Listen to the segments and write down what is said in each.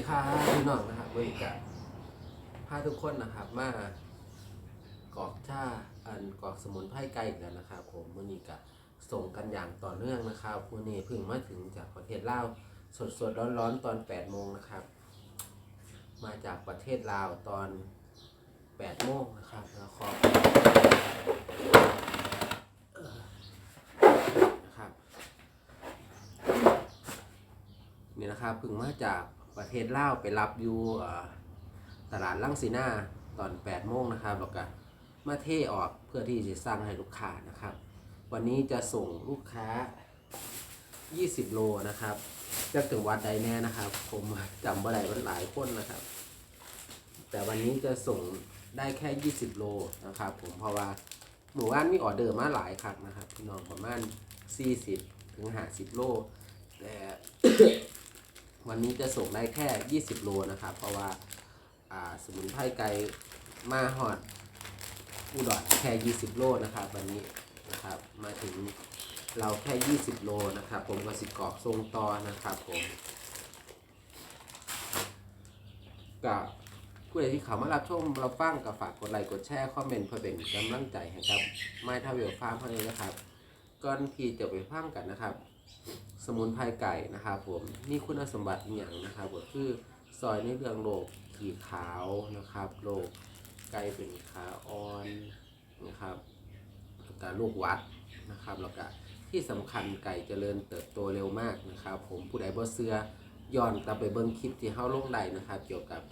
ดีครับพี่น้องนะครับวันนี้กับพาทุกคนนะครับ มากรอกชาอันกรอกสมุนไพรไก่กันนะครับผมวันนี้กับส่งกันอย่างต่อเนื่องนะครับวันนี้เพิ่งมาถึงจากประเทศลาวสดสดร้อนร้อนๆตอน8โมงนะครับ มาจากประเทศลาวตอน8โมงนะครับแล้วขอบเอ่อนะครับนี่นะครับเพิ่งมาจาก ประเทศลาวไปรับอยู่ตลาดลังสีนาตอน8โมงนะครับแล้วก็มาเทออกเพื่อที่จะสั่งให้ลูกค้านะครับ วันนี้จะส่งลูกค้า 20 โลนะครับจะถึงวัดใดแน่นะครับ ผมจำว่าใดมันหลายคนนะครับ แต่วันนี้จะส่งได้แค่ 20 โลนะครับ ผมเพราะว่าหมู่บ้านมีออเดอร์มาหลายครั้งนะครับพี่น้องประมาณ40ถึง50 โลแต่ วันนี้จะส่งได้แค่ 20 โลนะครับ เพราะว่าสมุนไพรไก่มาหอดอุดรแค่ 20 โลนะครับ วันนี้นะครับมาถึงเราแค่ 20 โลนะครับ ผมก็สิกรอบทรงต่อนะครับผมกับผู้ใดที่เขามารับชมเราฟังกับฝากกดไลค์กดแชร์คอมเมนต์เพื่อเป็นกำลังใจให้กับ ไม้ทาเวลฟาร์มเพื่อนนะครับก่อนที่จะไปฟังกันนะครับ มุนไพรไก่นะครับผมมีคุณสมบัติอย่างนะครับก็คือซอยในเรื่องโรคขีขาวนะครับโรคไก่เป็นขาอ่อนนะครับแล้วการโรควัดนะครับแล้วก็ที่สำคัญไก่เจริญเติบโตเร็วมากนะครับ ผมผู้ใดบ่เสือย้อนกลับไปเบิ่งคลิปที่เฮาลงได้นะครับ เกี่ยวกับ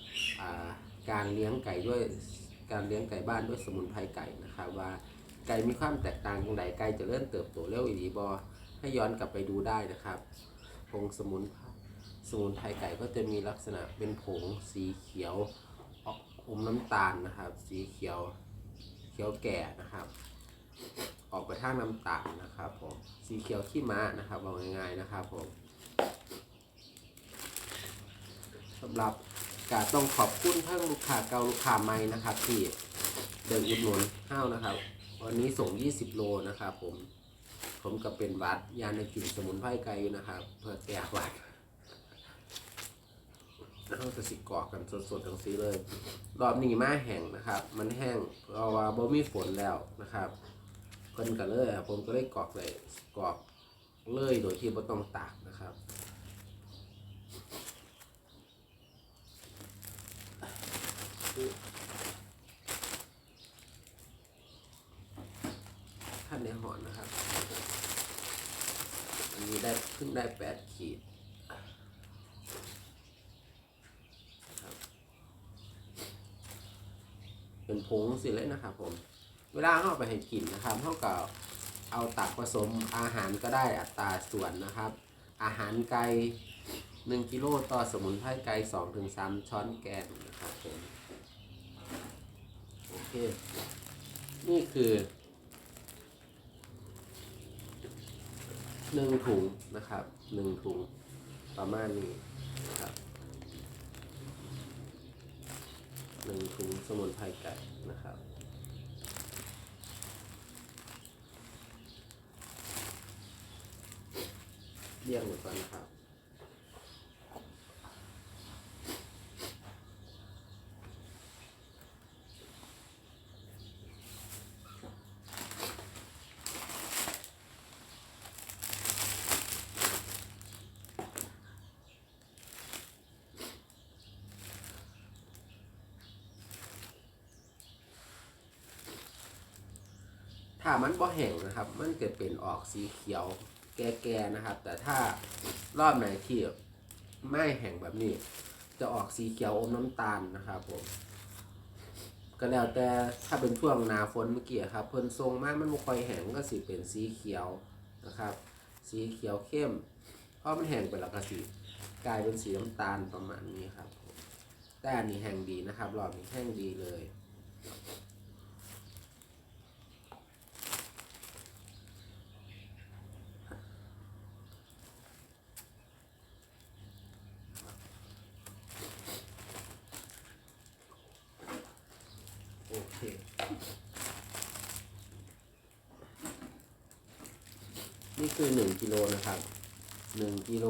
การเลี้ยงไก่ด้วยการเลี้ยงไก่บ้านด้วยสมุนไพรไก่นะครับว่าไก่มีความแตกต่างตรงไหนไก่เจริญเติบโตเร็วอีหลีบ่ ให้ย้อนกลับไปดูได้นะครับผงสมุนสมุนไพรไก่ก็จะมีลักษณะเป็นผงสีเขียวออกอมน้ำตาลนะครับ สีเขียวเขียวแก่นะครับ ออกไปทางน้ำตาลนะครับผมสีเขียวขี้ม้านะครับบอกง่ายๆนะครับผมสำหรับการต้องขอบคุณทั้งลูกค้าเก่าลูกค้าใหม่นะครับ ที่เดินอุดหนุนข้าวนะครับ วันนี้ส่ง 20 โลนะครับผม ผมก็เป็นวัดยาในกลิ่นสมุนไพรไก่นะครับ เพื่อแก้หวัดเราจะสิกรอกกันสดๆทั้งสีเลย รอบนี้มาแห้งนะครับ มันแห้งเพราะว่าบ่มีฝนแล้วนะครับเพิ่นก็เลยผมก็เลยกรอกเลยกรอกเลยโดยที่บ่ต้องตากนะครับท่านในหอนนะครับ อันนี้ ได้แปดขีดครับเป็นผงสิเลยนะครับผม เวลาเข้าไปให้กินนะครับเท่ากับเอาตักผสมอาหารก็ได้อัตราส่วนนะครับ อาหารไก่หนึ่งกิโลต่อสมุนไพรไก่สองถึงสามช้อนแกงนะครับผม โอเค นี่คือ หนึ่งถุงนะครับหนึ่งถุงประมาณนี้นะครับหนึ่งถุงสมุนไพรไก่นะครับเรียงหมดก่อนนะครับ ถ้ามันบ่แห้งนะครับ มันจะเป็นออกสีเขียวแก่ๆนะครับ แต่ถ้ารอบไหนที่ไม่แห้งแบบนี้ จะออกสีเขียวอมน้ำตาลนะครับผมก็แล้วแต่ถ้าเป็นช่วงหนาฝนเมื่อกี้ครับเพิ่นทรงมากมันบ่ค่อยแห้งก็สิเป็นสีเขียวนะครับ สีเขียวเข้มเพราะมันแห้งไปแล้วก็สิกลายเป็นสีน้ำตาลประมาณนี้ครับแต่อันนี้แห้งดีนะครับรอบนี้แห้งดีเลย โอเค นี่คือ 1กิโลนะครับ1กิโล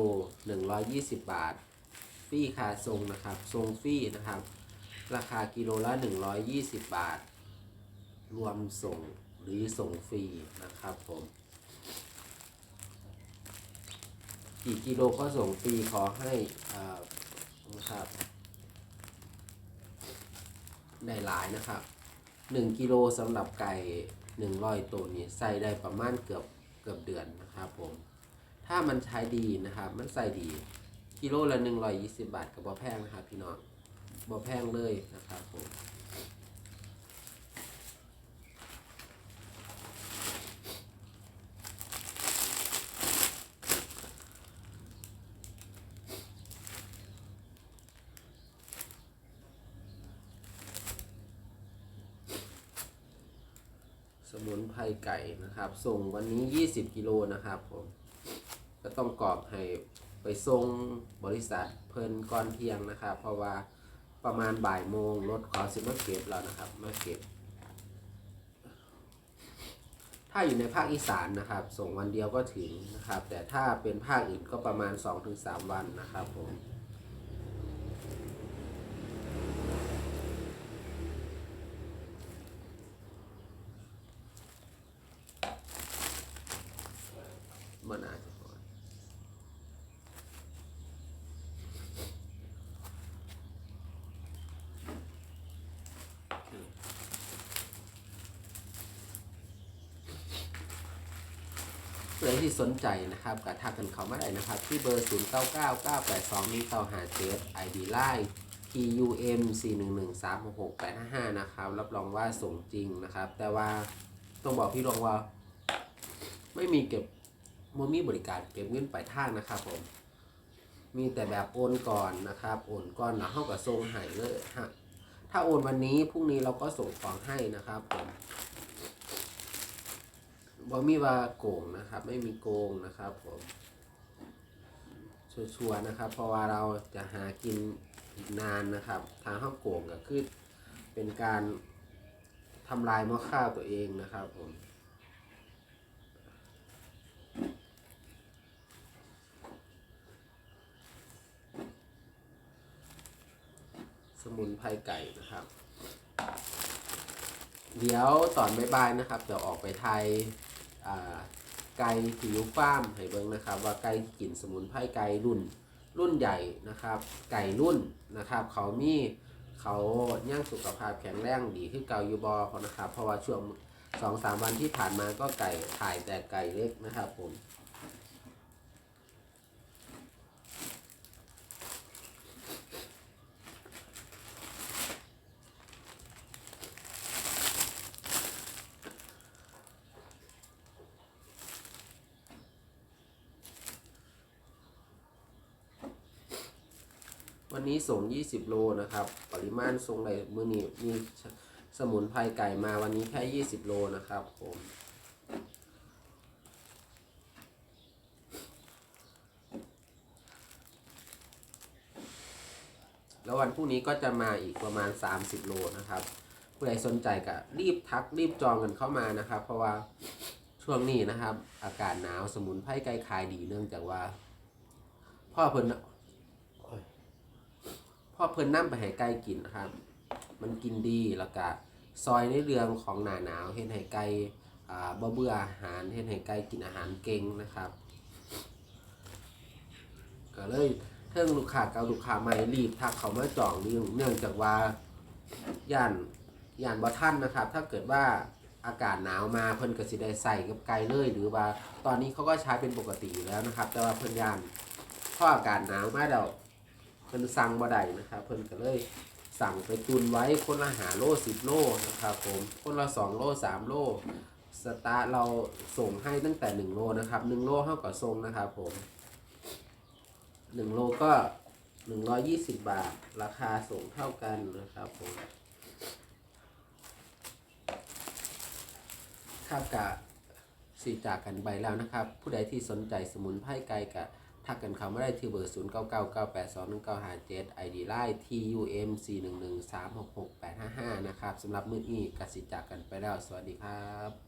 120 บาทฟรีค่าทรงนะครับทรงฟรีนะครับ ราคากิโลละ 120 บาท รวมส่งหรือส่งฟรีนะครับผมกี่กิโลก็ส่งฟรีขอให้นะครับได้หลายนะครับ 1 กิโลสำหรับไก่100ตัวนี้ใส่ได้ประมาณเกือบ กือบเดือนนะครับผม ถ้ามันใช้ดีนะครับมันใส่ดี กิโลละ120 บาทกับบ่แพงนะครับพี่น้องบ่แพงเลยนะครับผม สมุนไพรไก่นะครับ ส่งวันนี้ 20 กิโลนะครับผม ก็ต้องกรอกให้ไปส่งบริษัทเพิ่นก่อนเที่ยงนะครับ เพราะว่าประมาณบ่ายโมงรถขอสิมาเก็บแล้วนะครับ มาเก็บ ถ้าอยู่ในภาคอีสานนะครับ ส่งวันเดียวก็ถึงนะครับ แต่ถ้าเป็นภาคอื่นก็ประมาณ 2-3 วันนะครับผม มันอาจจะพอโอเค เพื่อที่สนใจนะครับก็ทักกันเขามาได้นะครับ ที่เบอร์ 0 9 9 9 8 2 1 9 5 7 ID Line TUM 4 1 1 3 6 6 8 5 5นะครับ รับรองว่าส่งจริงนะครับ แต่ว่าต้องบอกพี่รองว่า ไม่มีเก็บมมีบริการเก็บเงินปลายทางนะครับผม มีแต่แบบโอนก่อนนะครับ โอนก่อนแล้วเข้ากับส่งให้เลยฮะถ้าโอนวันนี้พรุ่งนี้เราก็ส่งของให้นะครับผม บ่มีว่าโกงนะครับ ไม่มีโกงนะครับผมชัวร์นะครับ เพราะว่าเราจะหากินอีกนานนะครับ ทางห้องโกงก็คือเป็นการทำลายมอข้าวตัวเองนะครับผมสมุนไพรไก่นะครับ เดี๋ยวตอนบ่ายๆนะครับจะออกไปไทย ไก่ผิวฟ้ามให้เบิ้งนะครับ ว่าไก่กินสมุนไพรไก่รุ่นรุ่นใหญ่นะครับ ไก่รุ่นนะครับ เขามีเขาย่างสุขภาพแข็งแรงดีขึ้นเก่าอยู่บอเขานะครับ เพราะว่าช่วงสองสามวันที่ผ่านมาก็ไก่ถ่ายแต่ไก่เล็กนะครับผม นนี้ส่ง 20 โลนะครับ ปริมาณส่งในมือนี้มีสมุนไพรไก่มาวันนี้แค่ 20 โลนะครับผมแล้ววันพรุ่งนี้ก็จะมาอีกประมาณ 30 โลนะครับ ผู้ใดสนใจก็รีบทักรีบจองกันเข้ามานะครับ เพราะว่าช่วงนี้นะครับ อากาศหนาวสมุนไพรไก่ขายดีเนื่องจากว่า พ่อเพิ่น พ่อเพิ่นนั่ไปให้ไก่กินนะครับ มันกินดีแล้วก็ซอยในเรื่องของหนาหนาวเห็นให้ไก่อ่าบ่เบื่ออาหารเห็นให้ไก่กินอาหารเก่งนะครับก็เลยเทิงลูกค้าเก่าลูกค้าใหม่รีบทักเขามาจองเรื่องเนื่องจากว่าย่านย่านบ่ทันนะครับ ถ้าเกิดว่าอากาศหนาวมาเพิ่นก็สิได้ใส่กับไก่เลย หรือว่าตอนนี้เขาก็ใช้เป็นปกติอยู่แล้วนะครับ แต่ว่าเพิ่นย่านพออากาศหนาวมาแล้ว เพิ่นสั่งบ่ได้นะครับ เพิ่นก็เลยสั่งไปตุนไว้คนละหาโลสิบโลนะครับผมคนละสองโลสามโลสตาร์ทเราส่งให้ตั้งแต่หนึ่งโลนะครับหนึ่งโลเท่ากับทรงนะครับผมหนึ่งโลก็หนึ่งร้อยยี่สิบบาท ราคาส่งเท่ากันนะครับผมครับกะสีจากกันไปแล้วนะครับ ผู้ใดที่สนใจสมุนไพรไก่กะ ทักกันเข้ามาได้ที่เบอร์ 0 9 9 9 8 2 1 9 5 7 ID Line TUM 4 1 1 3 6 6 8 5 5 นะครับสำหรับมือนี้กสิจากกันไปแล้ว สวัสดีครับ